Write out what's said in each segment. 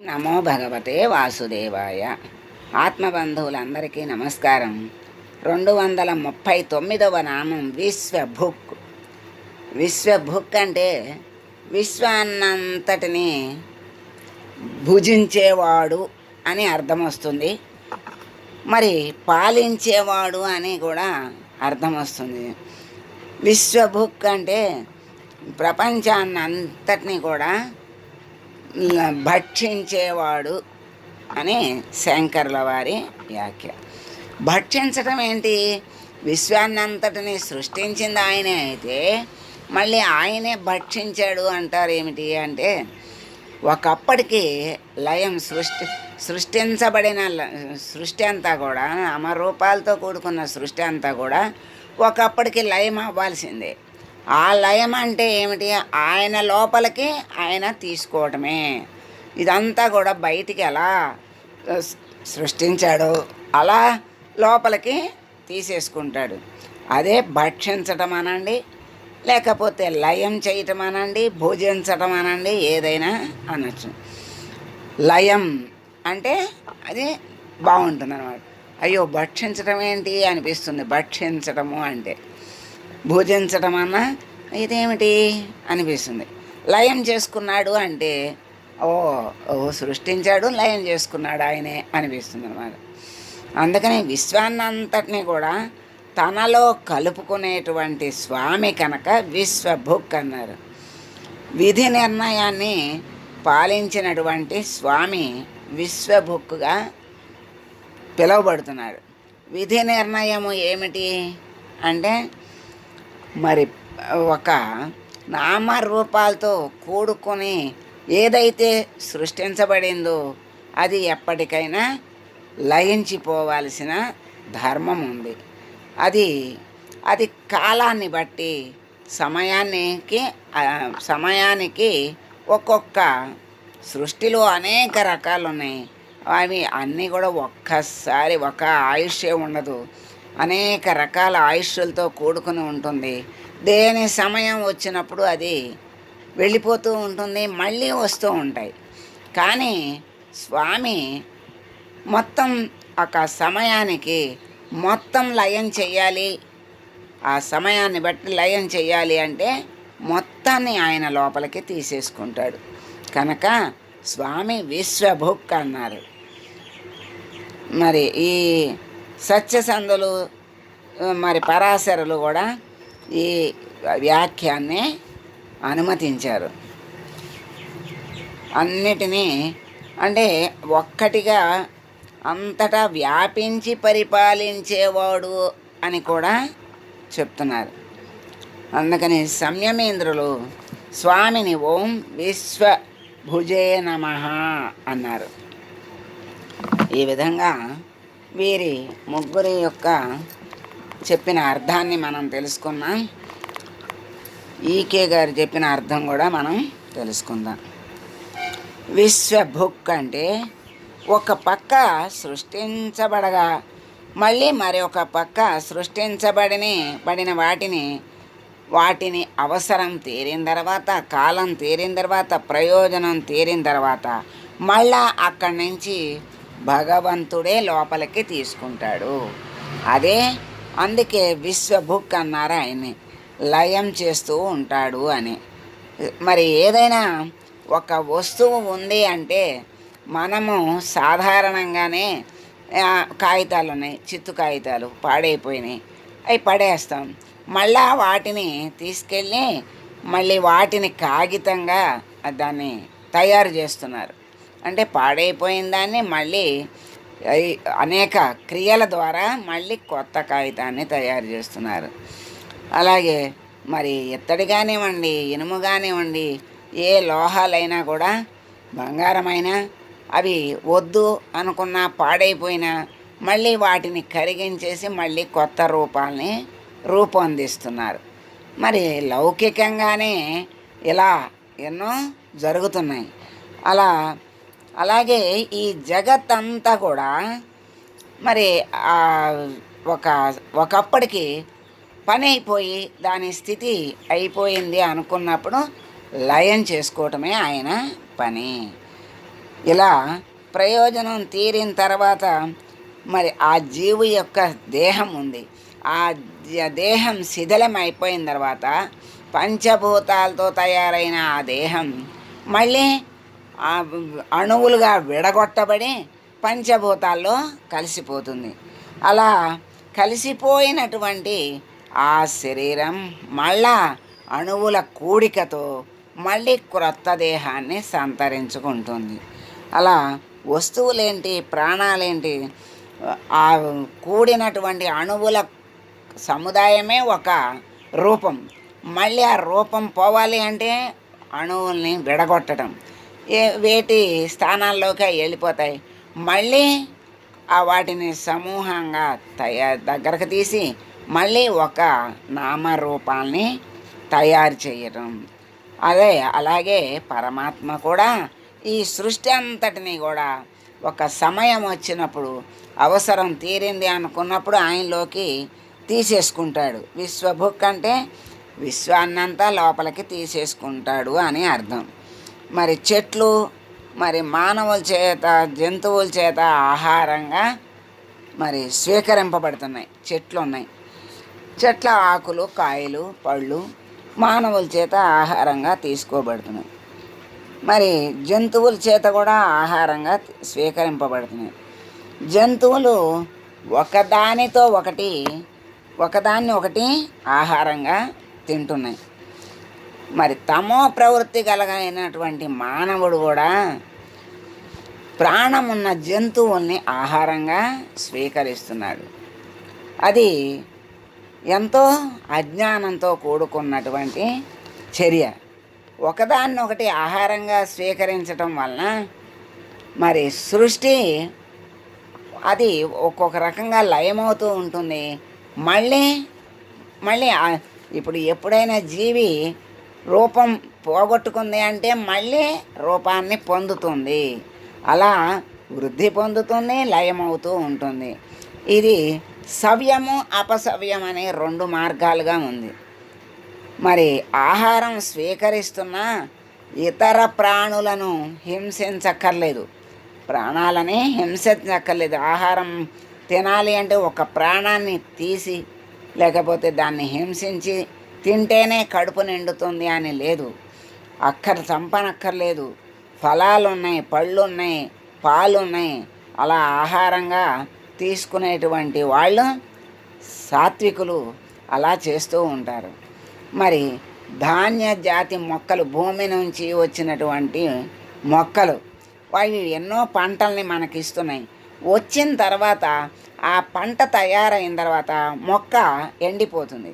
నమో భగవతే వాసుదేవాయ. ఆత్మబంధువులందరికీ నమస్కారం. రెండు వందల ముప్పై తొమ్మిదవ నామం విశ్వభుక్. విశ్వభుక్ అంటే విశ్వాన్నంతటిని భుజించేవాడు అని అర్థం వస్తుంది మరి పాలించేవాడు అని కూడా అర్థం వస్తుంది విశ్వభుక్ అంటే ప్రపంచాన్ని అంతటిని కూడా భక్షించేవాడు అని శంకర్ల వారి వ్యాఖ్య. భక్షించటం ఏంటి? విశ్వాన్నంతటిని సృష్టించింది ఆయనే అయితే మళ్ళీ ఆయనే భక్షించాడు అంటారు ఏమిటి అంటే ఒకప్పటికి లయం సృష్టి సృష్టించబడిన ల- సృష్టి అంతా కూడా నామరూపాలతో కూడుకున్న సృష్టి అంతా కూడా ఒకప్పటికి లయం అవ్వాల్సిందే. ఆ లయం అంటే ఏమిటి? ఆయన లోపలికి ఆయన తీసుకోవటమే. ఇదంతా కూడా బయటికి ఎలా సృష్టించాడు సృష్టించాడో? అలా లోపలికి తీసేసుకుంటాడు. అదే భక్షించటం అనండి లేకపోతే లయం చేయటం అనండి భోజించటం అనండి ఏదైనా అనొచ్చు. లయం అంటే అది బాగుంటుంది అన్నమాట అయ్యో భక్షించడం ఏంటి అనిపిస్తుంది? భక్షించటము అంటే. భోజించటం అన్నా ఇదేమిటి అనిపిస్తుంది. లయం చేసుకున్నాడు అంటే ఓ ఓ సృష్టించాడు లయం చేసుకున్నాడు ఆయనే అనిపిస్తుంది అనమాట అందుకని విశ్వాన్నంతటిని కూడా తనలో కలుపుకునేటువంటి స్వామి కనుక విశ్వభుక్ అన్నారు. విధి నిర్ణయాన్ని పాలించినటువంటి స్వామి విశ్వభుక్కుగా పిలువబడుతున్నాడు. విధి నిర్ణయము ఏమిటి? అంటే మరి ఒక నామరూపాలతో కూడుకొని ఏదైతే సృష్టించబడిందో అది ఎప్పటికైనా లయించిపోవాల్సిన ధర్మం ఉంది. అది అది కాలాన్ని బట్టి సమయానికి సమయానికి ఒక్కొక్క సృష్టిలో అనేక రకాలు ఉన్నాయి అవి అన్నీ కూడా ఒక్కసారి ఒక ఆయుష్యే ఉండదు. అనేక రకాల ఆయుష్లతో కూడుకుని ఉంటుంది. దేని సమయం వచ్చినప్పుడు అది వెళ్ళిపోతూ ఉంటుంది మళ్ళీ వస్తూ ఉంటాయి. కానీ స్వామి మొత్తం ఒక సమయానికి మొత్తం లయం చెయ్యాలి. ఆ సమయాన్ని బట్టి లయం చెయ్యాలి అంటే మొత్తాన్ని ఆయన లోపలికి తీసేసుకుంటాడు. కనుక స్వామి విశ్వభుక్ అన్నారు. మరి ఈ సత్యసంధులు మరి పరాశరులు కూడా ఈ వ్యాఖ్యాన్ని అనుమతించారు. అన్నిటినీ అంటే ఒక్కటిగా అంతటా వ్యాపించి పరిపాలించేవాడు అని కూడా చెప్తున్నారు. అందుకని సంయమేంద్రులు స్వామిని ఓం విశ్వ భుజే నమ అన్నారు. ఈ విధంగా వీరి ముగ్గురి యొక్క చెప్పిన అర్థాన్ని మనం తెలుసుకున్నాం ఈకే గారు చెప్పిన అర్థం కూడా మనం తెలుసుకుందాం. విశ్వభుక్ అంటే ఒక పక్క సృష్టించబడగా మళ్ళీ మరి ఒక పక్క సృష్టించబడిని పడిన వాటిని వాటిని అవసరం తీరిన తర్వాత కాలం తీరిన తర్వాత ప్రయోజనం తీరిన తర్వాత మళ్ళా అక్కడి నుంచి భగవంతుడే లోపలికి తీసుకుంటాడు. అదే అందుకే విశ్వభుక్ అన్నారు ఆయన్ని. లయం చేస్తూ ఉంటాడు అని. మరి ఏదైనా ఒక వస్తువు ఉంది అంటే మనము సాధారణంగానే కాగితాలు ఉన్నాయి చిత్తు కాగితాలు పాడైపోయినాయి. అవి పడేస్తాం. మళ్ళా వాటిని తీసుకెళ్ళి మళ్ళీ వాటిని కాగితంగా దాన్ని తయారు చేస్తున్నారు. అంటే పాడైపోయిన దాన్ని మళ్ళీ అనేక క్రియల ద్వారా మళ్ళీ కొత్త కాగితాన్ని తయారు చేస్తున్నారు. అలాగే మరి ఇత్తడి కానివ్వండి ఇనుము కానివ్వండి ఏ లోహాలైనా కూడా బంగారమైనా అవి వద్దు అనుకున్నా పాడైపోయినా మళ్ళీ వాటిని కరిగించేసి మళ్ళీ కొత్త రూపాల్ని రూపొందిస్తున్నారు. మరి లౌకికంగానే ఇలా ఎన్నో జరుగుతున్నాయి. అలా అలాగే ఈ జగత్ అంతా కూడా మరి ఒక ఒకప్పటికి పని అయిపోయి దాని స్థితి అయిపోయింది అనుకున్నప్పుడు లయం చేసుకోవటమే ఆయన పని. ఇలా ప్రయోజనం తీరిన తర్వాత మరి ఆ జీవు యొక్క దేహం ఉంది. ఆ దేహం శిథిలం అయిపోయిన తర్వాత పంచభూతాలతో తయారైన ఆ దేహం మళ్ళీ అణువులుగా విడగొట్టబడి పంచభూతాల్లో కలిసిపోతుంది. అలా కలిసిపోయినటువంటి ఆ శరీరం మళ్ళా అణువుల కూడికతో మళ్ళీ క్రొత్త దేహాన్ని సంతరించుకుంటుంది. అలా వస్తువులేంటి ప్రాణాలేంటి ఆ కూడినటువంటి అణువుల సముదాయమే ఒక రూపం. మళ్ళీ ఆ రూపం పోవాలి అంటే అణువుల్ని విడగొట్టడం. వేటి స్థానాల్లోకి వెళ్ళిపోతాయి. మళ్ళీ ఆ వాటిని సమూహంగా తయారు దగ్గరకు తీసి మళ్ళీ ఒక నామరూపాల్ని తయారు చేయడం. అదే అలాగే పరమాత్మ కూడా ఈ సృష్టి అంతటిని కూడా ఒక సమయం వచ్చినప్పుడు అవసరం తీరింది అనుకున్నప్పుడు ఆయనలోకి తీసేసుకుంటాడు. విశ్వభుక్ అంటే విశ్వాన్నంతా లోపలికి తీసేసుకుంటాడు అని అర్థం. మరి చెట్లు మరి మానవుల చేత జంతువుల చేత ఆహారంగా మరి స్వీకరింపబడుతున్నాయి. చెట్లు ఉన్నాయి చెట్ల ఆకులు కాయలు పళ్ళు మానవుల చేత ఆహారంగా తీసుకోబడుతున్నాయి. మరి జంతువుల చేత కూడా ఆహారంగా స్వీకరింపబడుతున్నాయి. జంతువులు ఒకదానితో ఒకటి ఒకదాన్ని ఒకటి ఆహారంగా తింటున్నాయి. మరి తమో ప్రవృత్తి కలగైనటువంటి మానవుడు కూడా ప్రాణమున్న జంతువుల్ని ఆహారంగా స్వీకరిస్తున్నాడు. అది ఎంతో అజ్ఞానంతో కూడుకున్నటువంటి చర్య. ఒకదాన్ని ఒకటి ఆహారంగా స్వీకరించటం వలన మరి సృష్టి అది ఒక్కొక్క రకంగా లయమవుతూ ఉంటుంది. మళ్ళీ మళ్ళీ ఇప్పుడు ఎప్పుడైనా జీవి రూపం పోగొట్టుకుంది అంటే మళ్ళీ రూపాన్ని పొందుతుంది. అలా వృద్ధి పొందుతుంది లయమవుతూ ఉంటుంది. ఇది సవ్యము అపసవ్యం అనే రెండు మార్గాలుగా ఉంది. మరి ఆహారం స్వీకరిస్తున్న ఇతర ప్రాణులను హింసించక్కర్లేదు. ప్రాణాలని హింసించక్కర్లేదు. ఆహారం తినాలి అంటే ఒక ప్రాణాన్ని తీసి లేకపోతే దాన్ని హింసించి తింటేనే కడుపు నిండుతుంది అని లేదు. అక్కర్ చంపనక్కర్లేదు ఫలాలు ఉన్నాయి పళ్ళు ఉన్నాయి పాలు ఉన్నాయి అలా ఆహారంగా తీసుకునేటువంటి వాళ్ళు సాత్వికులు అలా చేస్తూ ఉంటారు. మరి ధాన్య జాతి మొక్కలు భూమి నుంచి వచ్చినటువంటి మొక్కలు అవి ఎన్నో పంటల్ని మనకి ఇస్తున్నాయి వచ్చిన తర్వాత ఆ పంట తయారైన తర్వాత మొక్క ఎండిపోతుంది.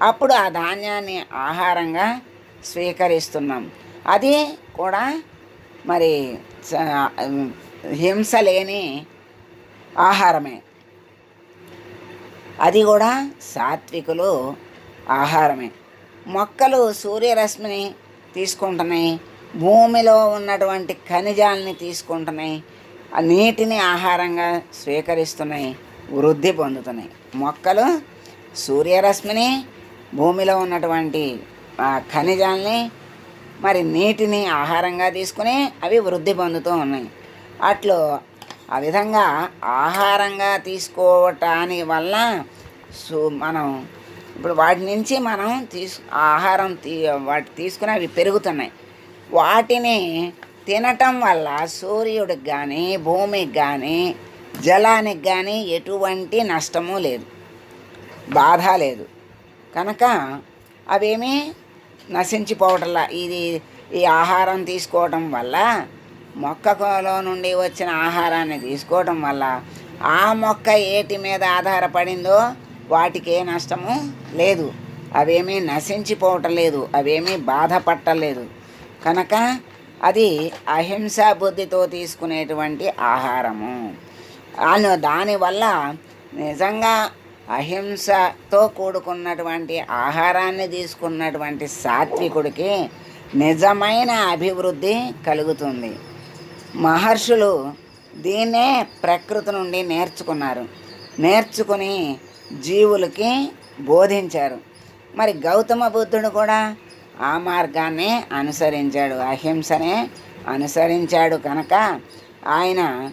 అప్పుడు ఆ ధాన్యాన్ని ఆహారంగా స్వీకరిస్తున్నాం. అది కూడా మరి హింస లేని ఆహారమే. అది కూడా సాత్వికులు ఆహారమే. మొక్కలు సూర్యరశ్మిని తీసుకుంటున్నాయి భూమిలో ఉన్నటువంటి ఖనిజాలని తీసుకుంటున్నాయి ఆ నీటిని ఆహారంగా స్వీకరిస్తున్నాయి వృద్ధి పొందుతున్నాయి. మొక్కలు సూర్యరశ్మిని భూమిలో ఉన్నటువంటి ఖనిజాలని మరి నీటిని ఆహారంగా తీసుకుని అవి వృద్ధి పొందుతూ ఉన్నాయి. అట్లు ఆ విధంగా ఆహారంగా తీసుకోవటాని వల్ల సు మనం ఇప్పుడు వాటి నుంచి మనం తీసు ఆహారం తీ వాటి తీసుకుని అవి పెరుగుతున్నాయి. వాటిని తినటం వల్ల సూర్యుడికి కానీ భూమికి కానీ జలానికి కానీ ఎటువంటి నష్టము లేదు. బాధ లేదు. కనుక అవేమీ నశించిపోవటంలా. ఇది ఈ ఆహారం తీసుకోవటం వల్ల మొక్కలో నుండి వచ్చిన ఆహారాన్ని తీసుకోవటం వల్ల ఆ మొక్క ఏటి మీద ఆధారపడిందో వాటికి ఏ నష్టము లేదు. అవేమీ నశించిపోవటం లేదు. అవేమీ బాధపట్టలేదు. కనుక అది అహింసా బుద్ధితో తీసుకునేటువంటి ఆహారము. దానివల్ల నిజంగా అహింసతో కూడుకున్నటువంటి ఆహారాన్ని తీసుకున్నటువంటి సాత్వికుడికి నిజమైన అభివృద్ధి కలుగుతుంది. మహర్షులు దీన్నే ప్రకృతి నుండి నేర్చుకున్నారు. నేర్చుకుని జీవులకి బోధించారు. మరి గౌతమ బుద్ధుడు కూడా ఆ మార్గాన్నే అనుసరించాడు. అహింసనే అనుసరించాడు కనుక ఆయన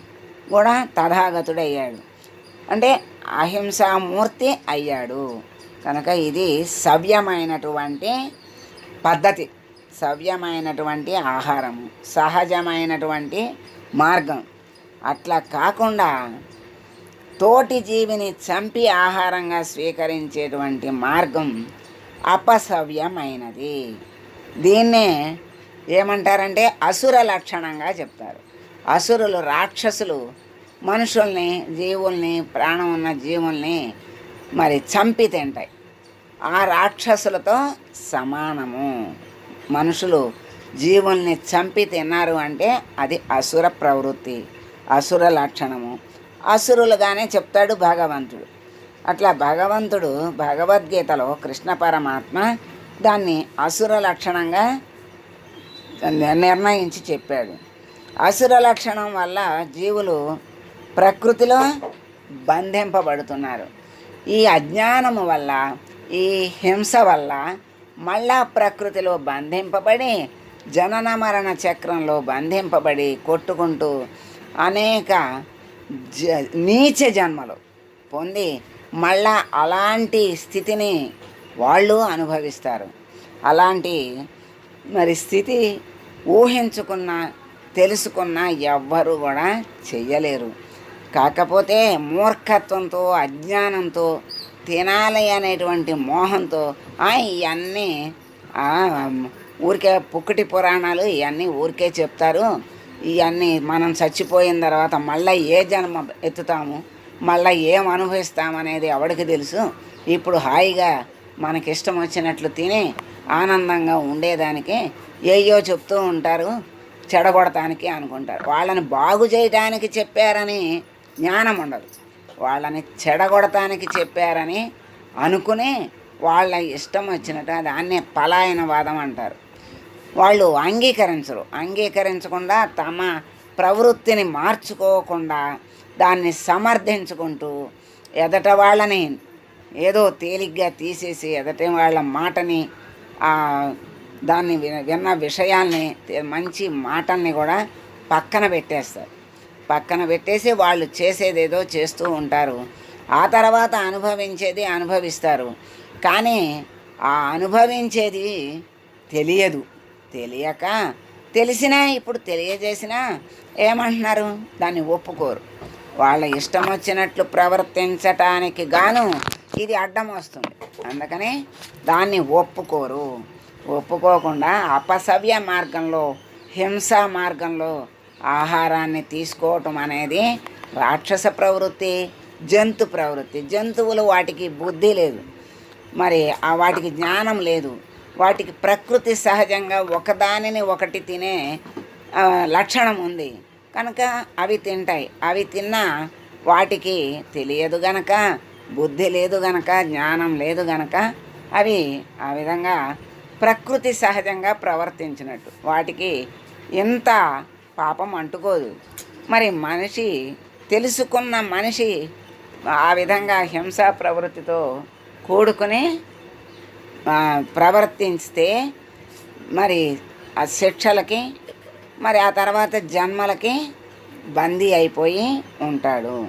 కూడా తథాగతుడయ్యాడు. అంటే అహింసామూర్తి అయ్యాడు. కనుక ఇది సవ్యమైనటువంటి పద్ధతి. సవ్యమైనటువంటి ఆహారము. సహజమైనటువంటి మార్గం. అట్లా కాకుండా తోటి జీవిని చంపి ఆహారంగా స్వీకరించేటువంటి మార్గం అపసవ్యమైనది. దీన్నే ఏమంటారంటే అసుర లక్షణంగా చెప్తారు. అసురులు రాక్షసులు మనుషుల్ని జీవుల్ని ప్రాణం ఉన్న జీవుల్ని మరి చంపి తింటాయి ఆ రాక్షసులతో సమానము. మనుషులు జీవుల్ని చంపి తిన్నారు అంటే అది అసుర ప్రవృత్తి అసుర లక్షణము. అసురులుగానే చెప్తాడు భగవంతుడు. అట్లా భగవంతుడు భగవద్గీతలో కృష్ణ పరమాత్మ దాన్ని అసుర లక్షణంగా నిర్ణయించి చెప్పాడు. అసుర లక్షణం వల్ల జీవులు ప్రకృతిలో బంధింపబడుతున్నారు. ఈ అజ్ఞానము వల్ల ఈ హింస వల్ల మళ్ళా ప్రకృతిలో బంధింపబడి జనన మరణ చక్రంలో బంధింపబడి కొట్టుకుంటూ అనేక జ నీచ జన్మలు పొంది మళ్ళా అలాంటి స్థితిని వాళ్ళు అనుభవిస్తారు. అలాంటి మరి స్థితి ఊహించుకున్న తెలుసుకున్న ఎవ్వరూ కూడా చెయ్యలేరు. కాకపోతే మూర్ఖత్వంతో అజ్ఞానంతో తినాలి అనేటువంటి మోహంతో ఇవన్నీ ఊరికే పుక్కటి పురాణాలు ఇవన్నీ ఊరికే చెప్తారు. ఇవన్నీ మనం చచ్చిపోయిన తర్వాత మళ్ళీ ఏ జన్మ ఎత్తుతాము మళ్ళీ ఏం అనుభవిస్తామనేది ఎవడికి తెలుసు. ఇప్పుడు హాయిగా మనకిష్టం వచ్చినట్లు తిని ఆనందంగా ఉండేదానికి ఏయో చెప్తూ ఉంటారు చెడగొడటానికి అనుకుంటారు. వాళ్ళని బాగు చేయడానికి చెప్పారని జ్ఞానం ఉండదు. వాళ్ళని చెడగొడటానికి చెప్పారని అనుకుని వాళ్ళ ఇష్టం వచ్చినట్టు దాన్నే పలాయనవాదం అంటారు. వాళ్ళు అంగీకరించరు. అంగీకరించకుండా తమ ప్రవృత్తిని మార్చుకోకుండా దాన్ని సమర్థించుకుంటూ ఎదట వాళ్ళని ఏదో తేలిగ్గా తీసేసి ఎదటి వాళ్ళ మాటని దాన్ని విన విన్న విషయాల్ని మంచి మాటల్ని కూడా పక్కన పెట్టేస్తారు. పక్కన పెట్టేసి వాళ్ళు చేసేదేదో చేస్తూ ఉంటారు. ఆ తర్వాత అనుభవించేది అనుభవిస్తారు. కానీ ఆ అనుభవించేది తెలియదు. తెలియక తెలిసినా ఇప్పుడు తెలియజేసినా ఏమంటున్నారు? దాన్ని ఒప్పుకోరు. వాళ్ళ ఇష్టం వచ్చినట్లు ప్రవర్తించటానికి గాను ఇది అడ్డం వస్తుంది. అందుకని దాన్ని ఒప్పుకోరు. ఒప్పుకోకుండా అపసవ్య మార్గంలో హింసా మార్గంలో ఆహారాన్ని తీసుకోవటం అనేది రాక్షస ప్రవృత్తి జంతు ప్రవృత్తి. జంతువులు వాటికి బుద్ధి లేదు. మరి ఆ వాటికి జ్ఞానం లేదు. వాటికి ప్రకృతి సహజంగా ఒకదానిని ఒకటి తినే లక్షణం ఉంది. కనుక అవి తింటాయి. అవి తిన్నా వాటికి తెలియదు గనక బుద్ధి లేదు గనక జ్ఞానం లేదు గనక అవి ఆ విధంగా ప్రకృతి సహజంగా ప్రవర్తించినట్టు. వాటికి ఎంత పాపం అంటుకోదు. మరి మనిషి తెలుసుకున్న మనిషి ఆ విధంగా హింసా ప్రవృత్తితో కూడుకుని ప్రవర్తిస్తే మరి ఆ శిక్షలకి మరి ఆ తర్వాత జన్మలకి బందీ అయిపోయి ఉంటాడు.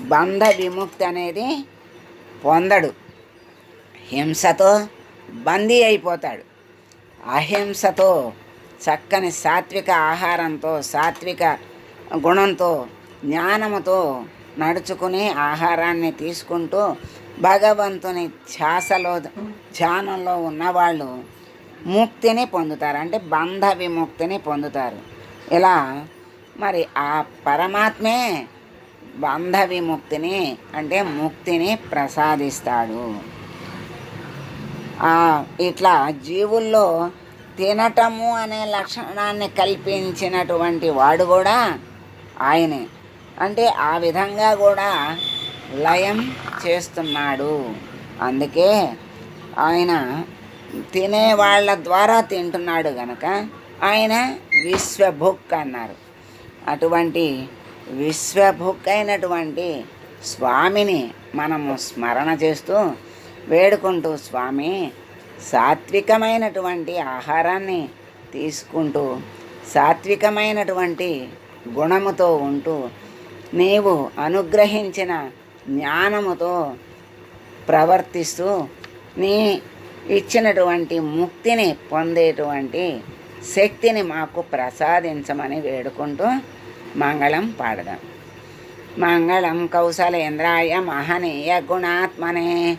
బంధ విముక్తి అనేది పొందడు. హింసతో బందీ అయిపోతాడు. అహింసతో చక్కని సాత్విక ఆహారంతో సాత్విక గుణంతో జ్ఞానముతో నడుచుకుని ఆహారాన్ని తీసుకుంటూ భగవంతుని ధ్యాసలో ధ్యానంలో ఉన్నవాళ్ళు ముక్తిని పొందుతారు. అంటే బంధ విముక్తిని పొందుతారు. ఇలా మరి ఆ పరమాత్మే బంధ విముక్తిని అంటే ముక్తిని ప్రసాదిస్తాడు. ఇట్లా జీవుల్లో తినటము అనే లక్షణాన్ని కల్పించినటువంటి వాడు కూడా ఆయనే. అంటే ఆ విధంగా కూడా లయం చేస్తున్నాడు. అందుకే ఆయన తినే వాళ్ళ ద్వారా తింటున్నాడు గనక ఆయన విశ్వభుక్ అన్నారు. అటువంటి విశ్వభుక్ అయినటువంటి స్వామిని మనము స్మరణ చేస్తూ వేడుకుంటూ స్వామి సాత్వికమైనటువంటి ఆహారాన్ని తీసుకుంటూ సాత్వికమైనటువంటి గుణముతో ఉంటూ నీవు అనుగ్రహించిన జ్ఞానముతో ప్రవర్తిస్తూ నీ ఇచ్చినటువంటి ముక్తిని పొందేటువంటి శక్తిని మాకు ప్రసాదించమని వేడుకుంటూ మంగళం పాడదాం. మంగళం కౌశలేంద్రాయ మహనీయ గుణాత్మనే